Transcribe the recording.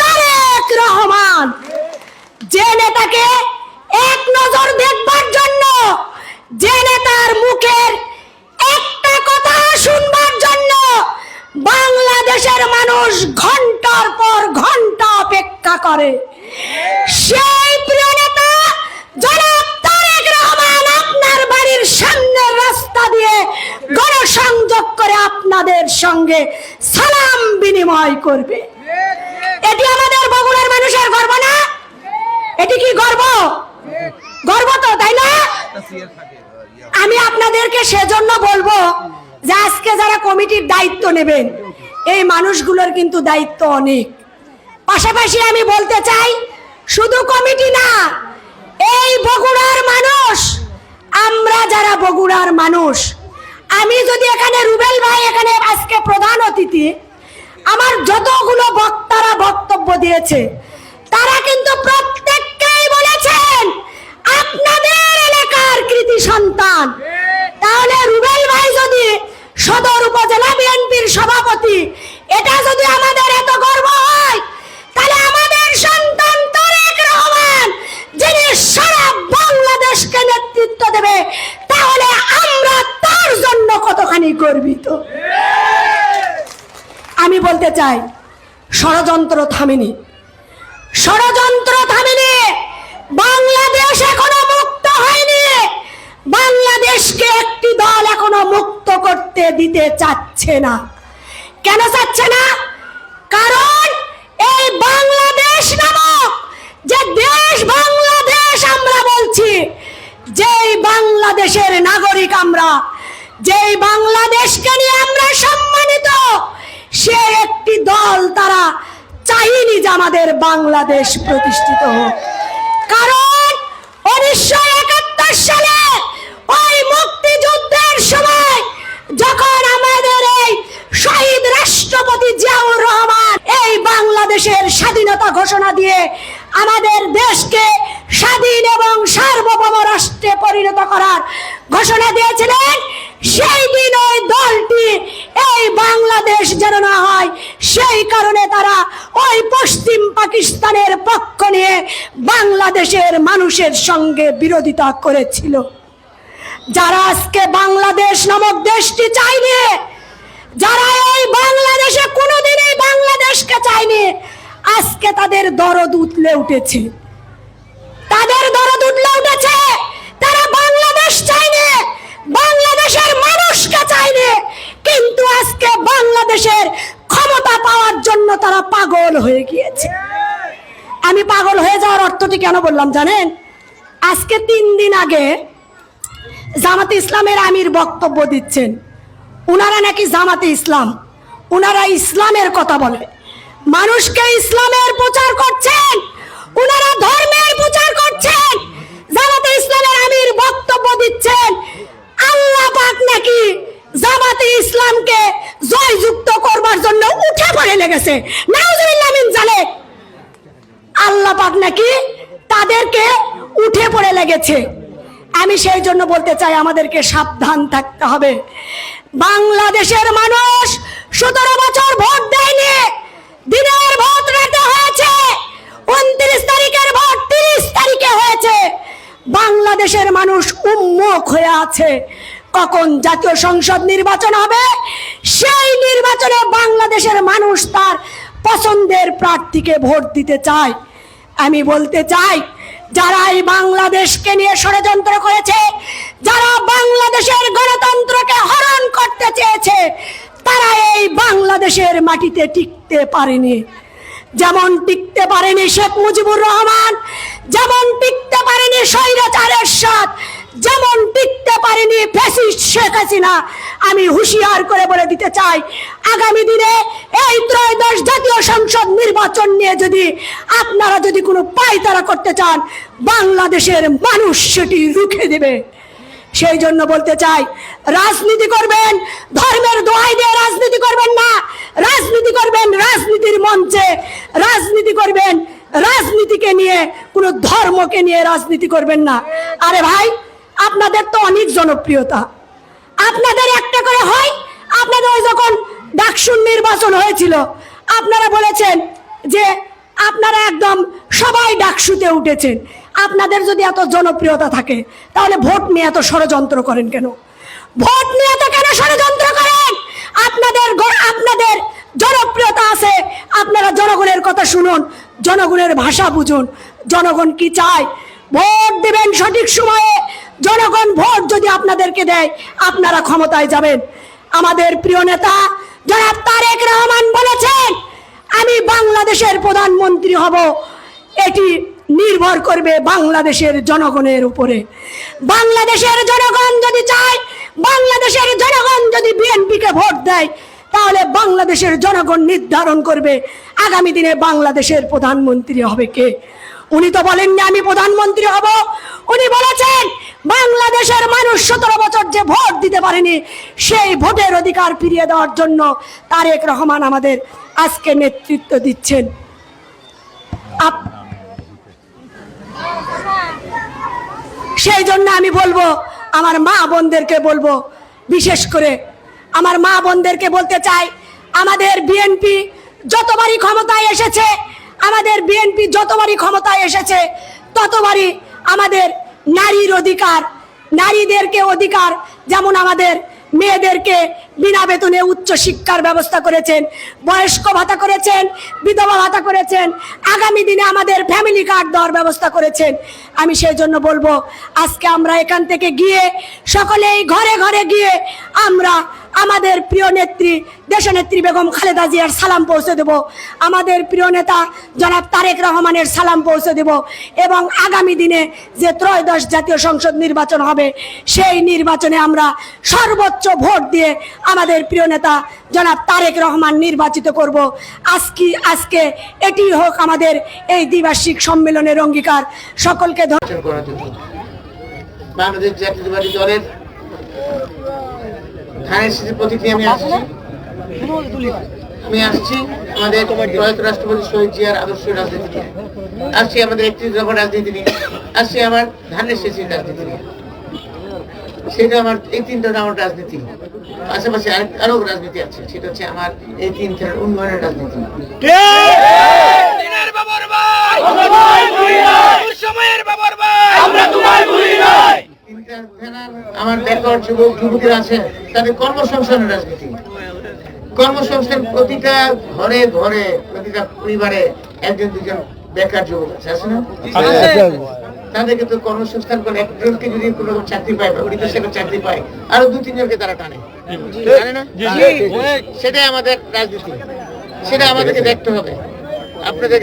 তারেক রহমান, যে নেতাকে এক নজর দেখবার জন্য, যে নেতার মুখের একটা কথা শুনবার জন্য বাংলাদেশের মানুষ ঘণ্টার পর ঘণ্টা অপেক্ষা করে। আপনাদের সঙ্গে সালাম বিনিময় করবে। এটি আমাদের বগুড়ার মানুষের গর্ব না? এটি কি গর্ব? গর্ব তো, তাই না? আমি আপনাদেরকে সেজন্য বলব যে আজকে যারা কমিটির দায়িত্ব নেবেন, এই মানুষগুলোর কিন্তু দায়িত্ব অনেক। পাশাপাশি আমি বলতে চাই, শুধু কমিটি না, এই বগুড়ার মানুষ, আমরা যারা বগুড়ার মানুষ আমি যদি এখানে রুবেল ভাই, এখানে আজকে প্রধান অতিথি, আমার যতগুলো বক্তারা বক্তব্য দিয়েছে, তারা কিন্তু প্রত্যেককেই বলেছেন, আপনাদের এলাকার কৃতি সন্তান। তাহলে রুবেল ভাই যদি সদর উপজেলা বিএনপির সভাপতি এটা যদি আমাদের এত গর্ব হয় তাহলে আমাদের সন্তান তারেক রহমান যিনি সারা বাংলাদেশকে নেতৃত্ব দেবে তাহলে আমরা তার জন্য কতখানি গর্বিত আমি বলতে চাই, ষড়যন্ত্র থামেনি। ষড়যন্ত্র থামেনি। বাংলাদেশ এখনও মুক্ত হয়নি। বাংলাদেশকে একটি দল এখনও মুক্ত করতে দিতে চাচ্ছে না। কেন চাচ্ছে না? কারণ এই বাংলাদেশ নামক যে দেশ বাংলাদেশ আমরা বলছি, যেই বাংলাদেশের নাগরিক আমরা, যেই বাংলাদেশকে নিয়ে আমরা সম্মানিত চাইনি আমাদের বাংলাদেশ প্রতিষ্ঠিত হোক। কারণ উনিশশো একাত্তর সালে ওই মুক্তিযুদ্ধের সময় যখন আমাদের এই শহীদ রাষ্ট্রপতি জিয়াউর রহমান এই বাংলাদেশের স্বাধীনতা ঘোষণা দিয়ে আমাদের দেশকে স্বাধীন এবং সার্বভৌম রাষ্ট্রে পরিণত করার ঘোষণা দিয়েছিলেন, সেই দিন ওই দলটি এই বাংলাদেশ যেন না হয় সেই কারণে তারা ওই পশ্চিম পাকিস্তানের পক্ষ নিয়ে বাংলাদেশের মানুষের সঙ্গে বিরোধিতা করেছিল। যারা আজকে বাংলাদেশ নামক দেশটি চাইনি যারা এই বাংলাদেশে কোনোদিনই বাংলাদেশকে চাইনি আজকে তাদের দরদ উতলে উঠেছে। তাদের দরদ উতলে উঠেছে, তারা বাংলাদেশ চাইনি বাংলাদেশের মানুষকে চাইনি কিন্তু আজকে বাংলাদেশের জন্য তারা পাগল হয়ে গিয়েছে। আমি পাগল হয়ে যাওয়ার অর্থটি কেন বললাম জানেন? আজকে তিন দিন আগে জামাতে ইসলামের আমির বক্তব্য দিচ্ছেন। উনারা নাকি জামাতে ইসলাম। উনারা ইসলামের কথা বলে। মানুষকে ইসলামের প্রচার করছেন। উনারা ধর্মের প্রচার করছেন। জামাতে ইসলামের আমির বক্তব্য দিচ্ছেন। আল্লাহ পাক নাকি জামাতে ইসলামকে জয়যুক্ত করবার জন্য উঠে মিন জালেক আল্লাহ পাক নাকি তাদেরকে উঠে পড়ে লেগেছে। আমি সেই জন্য বলতে চাই, আমাদেরকে সাবধান থাকতে হবে। বাংলাদেশের মানুষ সতেরো বছর ভোট দেয়নি। দিনের ভোট রাতে হয়েছে। উনত্রিশ তারিখের ভোট তিরিশ তারিখে হয়েছে। বাংলাদেশের মানুষ উন্মুখ হয়ে আছে। কখন জাতীয় সংসদ নির্বাচন হবে, সেই নির্বাচনে বাংলাদেশের মানুষ তার পছন্দের প্রার্থীকে ভোট দিতে চায়। আমি বলতে চাই যারা এই বাংলাদেশকে নিয়ে ষড়যন্ত্র করেছে, যারা বাংলাদেশের গণতন্ত্রকে হরণ করতে চেয়েছে তারা এই বাংলাদেশের মাটিতে টিকতে পারেনি। যেমন টিকতে পারেনি শেখ মুজিবুর রহমান, যেমন টিকতে পারেনি স্বৈরাচারের সাথ যেমন টিকতে পারেনি ফ্যাসিস্ট শেখ হাসিনা, আমি হুঁশিয়ার করে বলে দিতে চাই, আগামী দিনে এই ত্রয়োদশ জাতীয় সংসদ নির্বাচন নিয়ে যদি আপনারা যদি কোনো পায়তারা করতে চান, বাংলাদেশের মানুষ সেটি রুখে দেবে। সেই জন্য বলতে চাই, রাজনীতি করবেন, ধর্মের দোহাই দিয়ে রাজনীতি করবেন না, রাজনীতি করবেন রাজনীতির মঞ্চে, রাজনীতি করবেন রাজনীতিকে নিয়ে, কোনো ধর্মকে নিয়ে রাজনীতি করবেন না। আরে ভাই আপনাদের তো অনেক জনপ্রিয়তা। আপনাদের একটা করে হয়, আপনাদের ওই যখন ডাকসুর নির্বাচন হয়েছিল, আপনারা বলেছেন যে আপনারা একদম সবাই ডাকসুতে উঠেছেন। আপনাদের যদি এত জনপ্রিয়তা থাকে, তাহলে ভোট নিয়ে এত ষড়যন্ত্র করেন কেন? ভোট নিয়ে এত কেন ষড়যন্ত্র করেন? আপনাদের আপনাদের জনপ্রিয়তা আছে, আপনারা জনগণের কথা শুনুন, জনগণের ভাষা বুঝুন। জনগণ কি চায়? ভোট দিবেন সঠিক সময়ে জনগণ ভোট যদি আপনাদেরকে দেয়, আপনারা ক্ষমতায় যাবেন। আমাদের প্রিয় নেতা জনাব তারেক রহমান বলেছেন, আমি বাংলাদেশের প্রধানমন্ত্রী হব। এটি নির্ভর করবে বাংলাদেশের জনগণের উপরে। বাংলাদেশের জনগণ যদি চায়, বাংলাদেশের জনগণ যদি বিএনপিকে ভোট দেয়, তাহলে বাংলাদেশের জনগণ নির্ধারণ করবে, আগামী দিনে বাংলাদেশের প্রধানমন্ত্রী হবে কে? উনি তো বলেননি আমি প্রধানমন্ত্রী হব। উনি বলেছেন, বাংলাদেশের মানুষ সতেরো বছর যে ভোট দিতে পারেনি, সেই ভোটের অধিকার ফিরিয়ে দেওয়ার জন্য তারেক রহমান আমাদের আজকে নেতৃত্ব দিচ্ছেন। সেই জন্য আমি বলব, আমার মা বোনদেরকে বলব, বিশেষ করে আমার মা বোনদেরকে বলতে চাই, আমাদের বিএনপি যতবারই ক্ষমতায় এসেছে বিএনপি যতবারই ক্ষমতায় এসেছে, ততবারই আমাদের নারীর অধিকার, নারীদেরকে অধিকার, যেমন আমাদের মেয়েদেরকে বিনা বেতনে উচ্চ শিক্ষার ব্যবস্থা করেছেন, বয়স্ক ভাতা করেছেন, বিধবা ভাতা করেছেন, আগামী দিনে আমাদের ফ্যামিলি কার্ড দেওয়ার ব্যবস্থা করেছেন। আমি সেই জন্য বলব, আজকে আমরা এখান থেকে গিয়ে সকলেই ঘরে ঘরে গিয়ে আমরা আমাদের প্রিয় নেত্রী দেশনেত্রী বেগম খালেদা জিয়ার সালাম পৌঁছে দেব। আমাদের প্রিয় নেতা জনাব তারেক রহমানের সালাম পৌঁছে দেব এবং আগামী দিনে যে ত্রয়োদশ জাতীয় সংসদ নির্বাচন হবে, সেই নির্বাচনে আমরা সর্বোচ্চ ভোট দিয়ে আমাদের প্রিয় নেতা জনাব তারেক রহমান নির্বাচিত করব। আজকে আজকে এটি হোক আমাদের এই দ্বিবার্ষিক সম্মেলনের অঙ্গীকার। সকলকে বাংলাদেশ জাতীয়তাবাদী দলের আমি আসছি। আমি আসছি আমাদের প্রয়াত রাষ্ট্রপতি শহীদ জিয়ার আদর্শ রাজনীতি নিয়ে আসছি আমাদের একত্রিশ দফা রাজনীতি নিয়ে। আসছি আমার ধানের শেষের রাজনীতি নিয়ে। সেটা আমার এই তিনটা আমার রাজনীতি। পাশাপাশি আরেক আরও রাজনীতি আছে সেটা হচ্ছে আমার এই তিন উন্নয়নের রাজনীতি দিনের বাবার ভাই তোর সময়ের বাবার ভাই আমরা তোমায় ভুলি নাই তিনটা থানার ব্যাকওয়ার্ড যুবক যুবতীরা আছে তাদের কর্মসংস্থানের রাজনীতি। কর্মসংস্থান প্রতিটা ঘরে ঘরে প্রতিটা পরিবারে একজন দুজন বেকার যুবক আছে আছে না? তাদেরকে তো কর্মসংস্থান করে একজনকে যদি কোনো চাকরি পায় বা ওড়িতে সেটা চাকরি পায় আরও দু তিনজনকে তারা টানে। জানে না? সেটাই আমাদের রাজনীতি। সেটা আমাদেরকে দেখতে হবে। আপনাদের